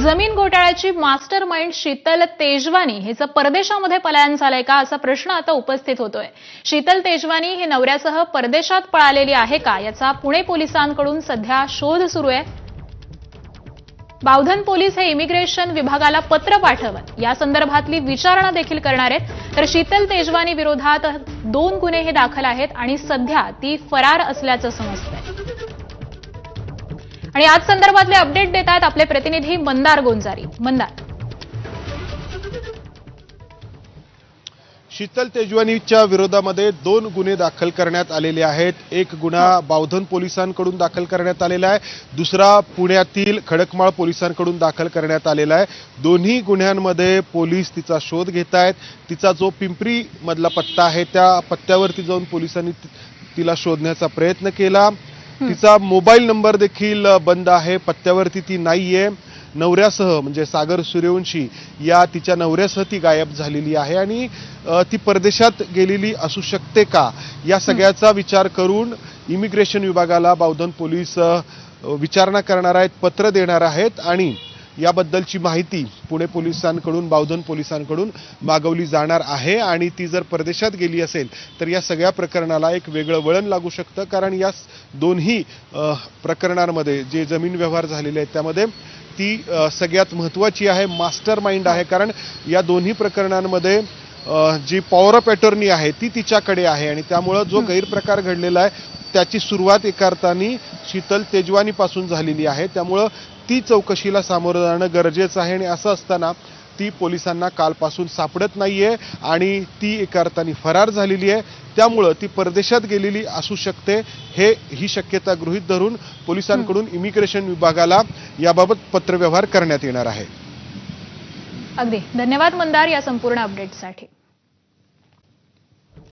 जमीन घोटाळ्याची mastermind Sheetal Tejwani हिचं परदेशामध्ये पलायन झालंय का असा प्रश्न आता उपस्थित होतोय. शीतल तेजवानी ही नवऱ्यासह परदेशात पळालेली आहे का याचा पुणे पोलिसांकडून सध्या शोध सुरू आहे. बावधन पोलीस हे इमिग्रेशन विभागाला पत्र पाठवत. या संदर्भातली विचारणा देखील करणार आहेत. तर शीतल तेजवानी विरोधात दोन गुन्हे हे दाखल आहेत आणि सध्या ती फरार असल्याचं समजतंय. आणि आज संदर्भातले अपडेट देत आहेत आपले प्रतिनिधी मंदार गोंजारी. मंदार. शीतल तेजवानीच्या विरोधामध्ये दोन गुन्हे दाखल करण्यात आलेले आहेत. एक गुन्हा बावधन पोलिसांकडून दाखल करण्यात आलेला आहे. दुसरा पुण्यातील खडकमाळ पोलिसांकडून दाखल करण्यात आलेला आहे. दोन्ही गुन्ह्यांमध्ये पोलीस तिचा शोध घेत आहेत. तिचा जो पिंपरीमधला पत्ता आहे त्या पत्त्यावरती जाऊन पोलिसांनी तिला शोधण्याचा प्रयत्न केला. तिचा मोबाईल नंबर देखील बंद आहे पत्त्यावरती ती नाहीये. नवऱ्यासह म्हणजे सागर सूर्यवंशी या तिच्या नवऱ्यासह ती गायब झालेली आहे आणि ती परदेशात गेलेली असू शकते का? या सगळ्याचा विचार करून इमिग्रेशन विभागाला बावधन पोलीस विचारणा करणार आहेत पत्र देणार आहेत आणि याबद्दलची माहिती पुणे पोलिसांकडून बावधन पोलिसांकडून मागवली जाणार आहे आणि ती जर परदेशात गेली असेल तर या सगळ्या प्रकरणाला एक वेगळं वळण लागू शकतं कारण या दोन्ही प्रकरणांमध्ये जे जमीन व्यवहार झालेले आहेत त्यामध्ये ती सगळ्यात महत्त्वाची आहे मास्टर माइंड आहे कारण या दोन्ही प्रकरणांमध्ये जी पॉवर ऑफ अटॉर्नी आहे ती तिच्याकडे आहे आणि त्यामुळं जो गैरप्रकार घडलेला आहे त्याची सुरुवात एका अर्थाने शीतल तेजवानीपासून झालेली आहे. त्यामुळं ती चौकशीला सामोरं जाणं गरजेचं आहे आणि असं असताना ती पोलिसांना कालपासून सापडत नाहीये आणि ती एका अर्थाने फरार झालेली आहे. त्यामुळं ती परदेशात गेलेली असू शकते. हे ही शक्यता गृहीत धरून पोलिसांकडून इमिग्रेशन विभागाला याबाबत पत्रव्यवहार करण्यात येणार आहे. अगदी. धन्यवाद मंदार या संपूर्ण अपडेटसाठी